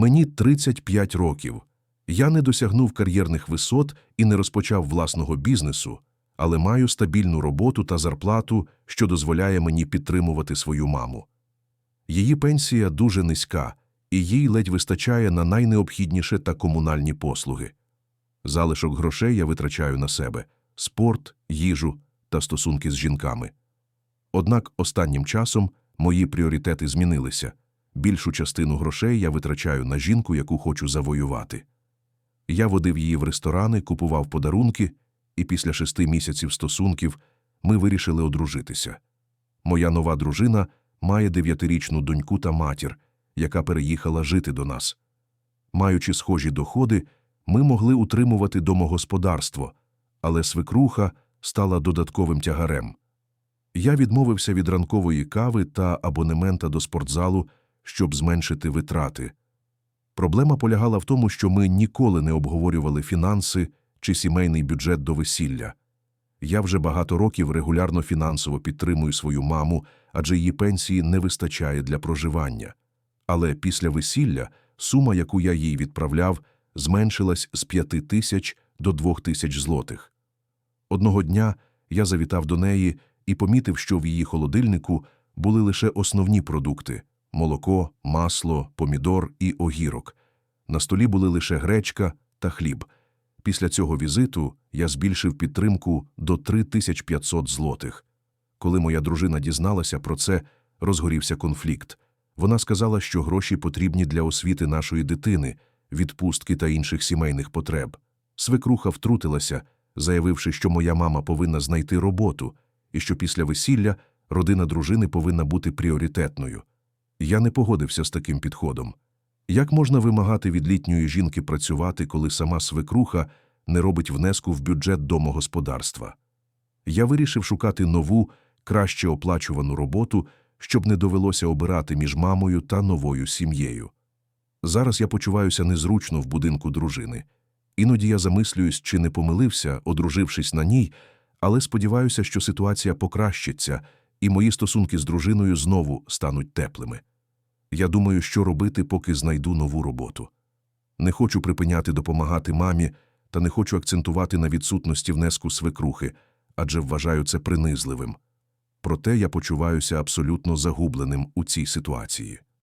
Мені 35 років. Я не досягнув кар'єрних висот і не розпочав власного бізнесу, але маю стабільну роботу та зарплату, що дозволяє мені підтримувати свою маму. Її пенсія дуже низька, і їй ледь вистачає на найнеобхідніше та комунальні послуги. Залишок грошей я витрачаю на себе спорт, їжу та стосунки з жінками. Однак останнім часом мої пріоритети змінилися. Більшу частину грошей я витрачаю на жінку, яку хочу завоювати. Я водив її в ресторани, купував подарунки, і після шести місяців стосунків ми вирішили одружитися. Моя нова дружина має дев'ятирічну доньку та матір, яка переїхала жити до нас. Маючи схожі доходи, ми могли утримувати домогосподарство, але свекруха стала додатковим тягарем. Я відмовився від ранкової кави та абонемента до спортзалу, щоб зменшити витрати. Проблема полягала в тому, що ми ніколи не обговорювали фінанси чи сімейний бюджет до весілля. Я вже багато років регулярно фінансово підтримую свою маму, адже її пенсії не вистачає для проживання. Але після весілля сума, яку я їй відправляв, зменшилась з п'яти тисяч до двох тисяч злотих. Одного дня я завітав до неї і помітив, що в її холодильнику були лише основні продукти молоко, масло, помідор і огірок. На столі були лише гречка та хліб. Після цього візиту я збільшив підтримку до 3500 злотих. Коли моя дружина дізналася про це, розгорівся конфлікт. Вона сказала, що гроші потрібні для освіти нашої дитини, відпустки та інших сімейних потреб. Свекруха втрутилася, заявивши, що моя мама повинна знайти роботу і що після весілля родина дружини повинна бути пріоритетною. Я не погодився з таким підходом. Як можна вимагати від літньої жінки працювати, коли сама свекруха не робить внеску в бюджет домогосподарства? Я вирішив шукати нову, краще оплачувану роботу, щоб не довелося обирати між мамою та новою сім'єю. Зараз я почуваюся незручно в будинку дружини. Іноді я замислююсь, чи не помилився, одружившись на ній, але сподіваюся, що ситуація покращиться, і мої стосунки з дружиною знову стануть теплими. Я думаю, що робити, поки знайду нову роботу. Не хочу припиняти допомагати мамі та не хочу акцентувати на відсутності внеску свекрухи, адже вважаю це принизливим. Проте я почуваюся абсолютно загубленим у цій ситуації.